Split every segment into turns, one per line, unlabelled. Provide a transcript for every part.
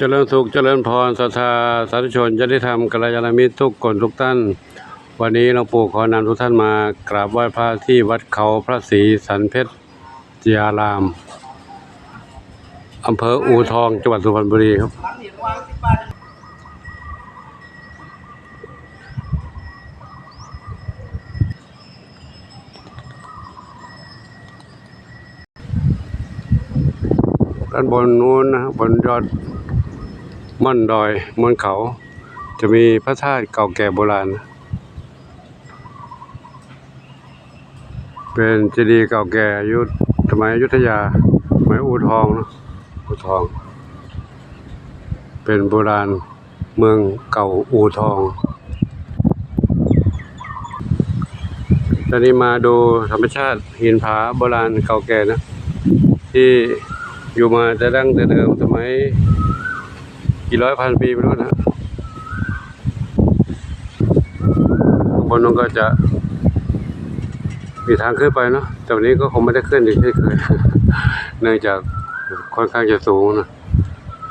เจริญสุขเจริญพรศรัทธาสาธุชนญาติธรรมกัลยาณมิตรทุกคนทุกท่าน วันนี้หลวงปู่ขอนำทุกท่านมากราบไหว้พระที่วัดเขาพระศรีสันเพชรจียารามอำเภออูทองจังหวัดสุพรรณบุรีครับ ด้านบนนู้นนะครับบนยอด ม่อนดอยม่อนเขา จะมีพระธาตุเก่าแก่โบราณ เป็นเจดีย์เก่าแก่อายุสมัยอยุธยาสมัยอูทองนะอูทอง เป็นโบราณเมืองเก่าอูทองตอนนี้มาดูธรรมชาติหินผาโบราณเก่าแก่นะ ที่อยู่มาแต่ดั้งแต่เดิมสมัย กี่ร้อยพันปีไม่รู้นะข้างบนนั้นก็จะ มีทางขึ้นไปเนาะแต่วันนี้ก็คงไม่ได้ขึ้นอีกเช่นเคยเนื่องจากค่อนข้างจะสูงนะ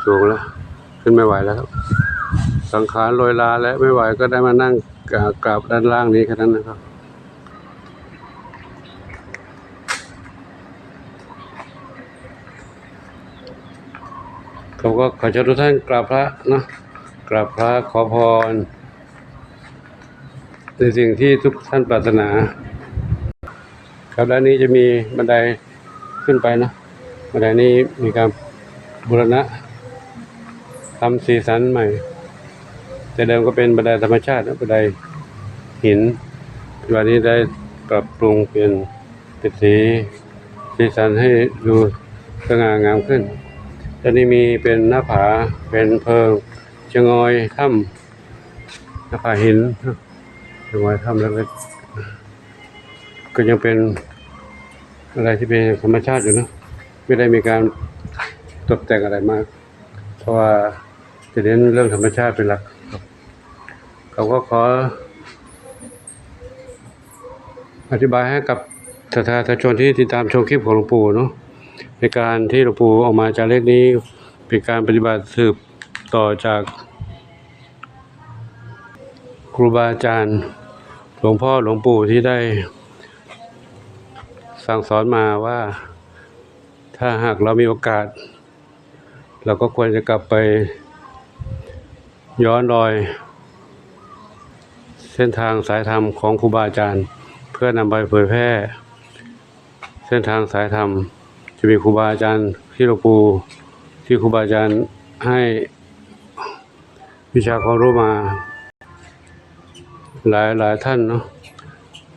สูงแล้ว ขึ้นไม่ไหวแล้วครับสังขารลอยลาแล้วไม่ไหวก็ได้มานั่งกราบด้านล่างนี้แค่นั้นนะครับ ผมก็ขอเชิญทุกท่านกราบพระนะกราบพระขอพร ในสิ่งที่ทุกท่านปรารถนา ครับด้านนี้จะมีบันไดขึ้นไปนะบันไดนี้มีการบูรณะทำสีสันใหม่ แต่เดิมก็เป็นบันไดธรรมชาตินะบันไดหินวันนี้ได้ปรับปรุงเป็นเป็นสีสีสันให้ดูสง่างามขึ้น ตอนนี้มีเป็นหน้าผา เป็นเพิงชะงอยถ้ำหน้าผาหินชะงอยถ้ำแล้วก็ก็ยังเป็นอะไรที่เป็นธรรมชาติอยู่นะไม่ได้มีการตกแต่งอะไรมาก เพราะว่าจะเน้นเรื่องธรรมชาติเป็นหลักครับเขาก็ขอ อธิบายให้กับสาธาชนที่ติดตามชมคลิปของหลวงปู่เนาะ ในการที่หลวงปู่ออกมาจากเลขนี้ เป็นการปฏิบัติสืบต่อจากครูบาอาจารย์ หลวงพ่อหลวงปู่ที่ได้ สั่งสอนมาว่า ถ้าหากเรามีโอกาส เราก็ควรจะกลับไป ย้อนรอย เส้นทางสายธรรมของครูบาอาจารย์ เพื่อนำไปเผยแพร่ เส้นทางสายธรรม จะมีครูบาอาจารย์ที่หลวงปู่ที่ครูบาอาจารย์ให้วิชาความรู้มา หลายหลายท่านเนาะ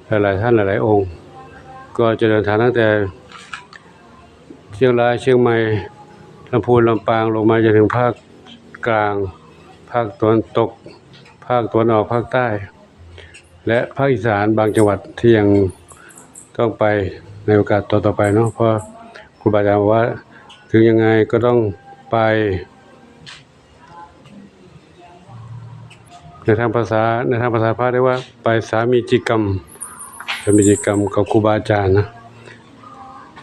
หลายหลายท่านหลายหลายองค์ ก็จะเดินทางตั้งแต่เชียงรายเชียงใหม่ลำพูนลำปางลงมาจนถึงภาคกลาง ภาคตะวันตก ภาคตะวันออกภาคใต้ และภาคอีสานบางจังหวัดที่ยังต้องไปในโอกาสต่อๆไปเนาะเพราะ ครูบาอาจารย์บอกว่า ถึงยังไงก็ต้องไป ในทางภาษาในทางภาษาพระเรียกว่า ไปสามีจิกรรมสามีจิกรรมกับครูบาอาจารย์นะ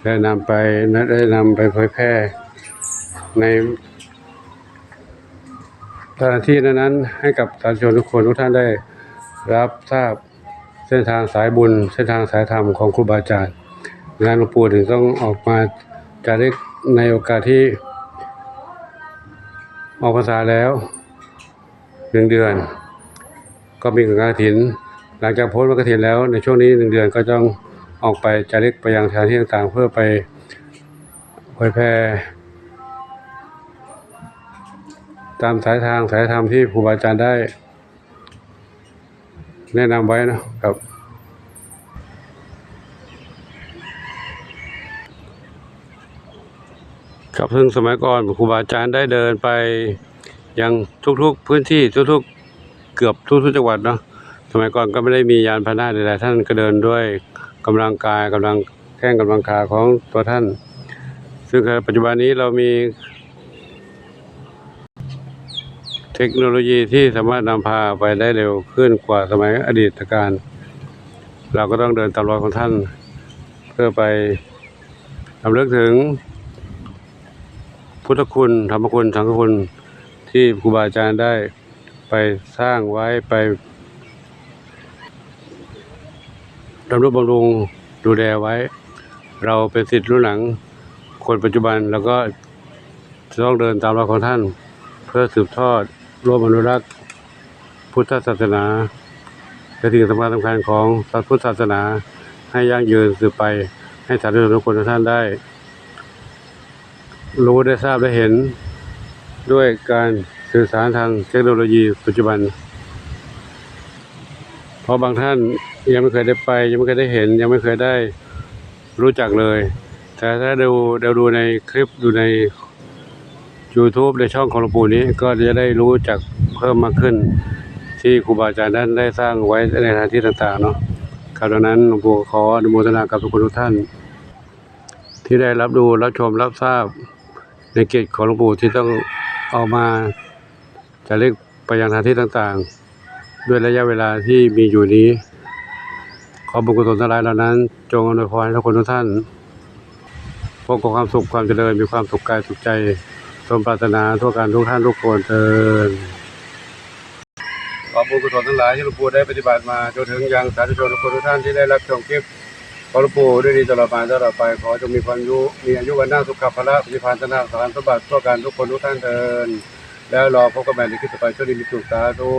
ได้นำไปได้นำไปเผยแพร่ในสถานที่นั้นๆให้กับสาธุชนทุกคนทุกท่านได้รับทราบเส้นทางสายบุญ เส้นทางสายธรรมของครูบาอาจารย์งานหลวงปู่ถึงต้องออกมา จารึกในโอกาสที่ออกภาษาแล้วหนึ่งเดือน ก็มีงานกฐิน หลังจากโพ้นวันกฐินแล้ว ในช่วงนี้หนึ่งเดือนก็ต้องออกไปจารึกไปยังสถานที่ต่างๆ เพื่อไปเผยแพร่ตามสายทางสายธรรมที่ครูบาอาจารย์ได้ แนะนำไว้นะครับ ครับซึ่งสมัยก่อนครูบาอาจารย์ได้เดินไปยังทุกๆพื้นที่ทุกๆเกือบทุกๆจังหวัดเนาะสมัยก่อนก็ไม่ได้มียานพาหนะใดๆท่านก็เดินด้วยกำลังกายกำลังแข้งกำลังขาของตัวท่าน ซึ่งปัจจุบันนี้เรามี เทคโนโลยีที่สามารถนำพาไปได้เร็วขึ้นกว่าสมัยอดีตการ เราก็ต้องเดินตามรอยของท่าน เพื่อไปรำลึกถึง พุทธคุณ ธรรมคุณ สังฆคุณที่ครูบาอาจารย์ได้ไปสร้างไว้ไปดำรุบำรุงดูแลไว้ เราเป็นสิทธิ์รุ่นหลังคนปัจจุบันแล้วก็ต้องเดินตามรอยของท่าน เพื่อสืบทอดร่วมอนุรักษ์ พุทธศาสนาเป็นสิ่งสำคัญสำคัญของพระพุทธศาสนาให้ยั่งยืนสืบไปให้สาธุชนทุกคนทุกท่านได้ รู้ได้ทราบได้เห็น ด้วยการสื่อสารทางเทคโนโลยีปัจจุบัน เพราะบางท่านยังไม่เคยได้ไป ยังไม่เคยได้เห็น ยังไม่เคยได้รู้จักเลย แต่ถ้าดูเราดูในคลิปดูใน YouTube ในช่องของหลวงปู่นี้ก็จะได้รู้จักเพิ่มมากขึ้น ที่ครูบาอาจารย์ท่านได้สร้างไว้ในสถานที่ต่างๆเนาะครับดังนั้นหลวงปู่ขออนุโมทนากับทุกคนทุกท่าน ที่ได้รับดูรับชมรับทราบ ในเกียรติของหลวงปู่ที่ต้องเอามาจะเรียกไปยังสถานที่ต่างๆ ด้วยระยะเวลาที่มีอยู่นี้ ขอบุญกุศลทั้งหลายเหล่านั้น จงอนวยพรให้ทุกคนทุกท่านพบกับความสุขความเจริญมีความสุขกายสุขใจสมปรารถนาทั่วการทุกท่านทุกคนเทินขอบุญกุศลทั้งหลายที่หลวงปู่ได้ปฏิบัติมาจนถึงยังสาธุชนทุกคนทุกท่านที่ได้รับชมคลิป หลวงปู่ด้วยดีตลอดมาตลอดไป ขอจงมีความยุมีอายุวันน้าสุขภาพละปฏิภาณชนาสารสมบัติทั่วการทุกคนทุกท่านเทิน แล้วรอพบกันใหม่ในคลิปต่อไปช่วงนี้มีสุขสาธุ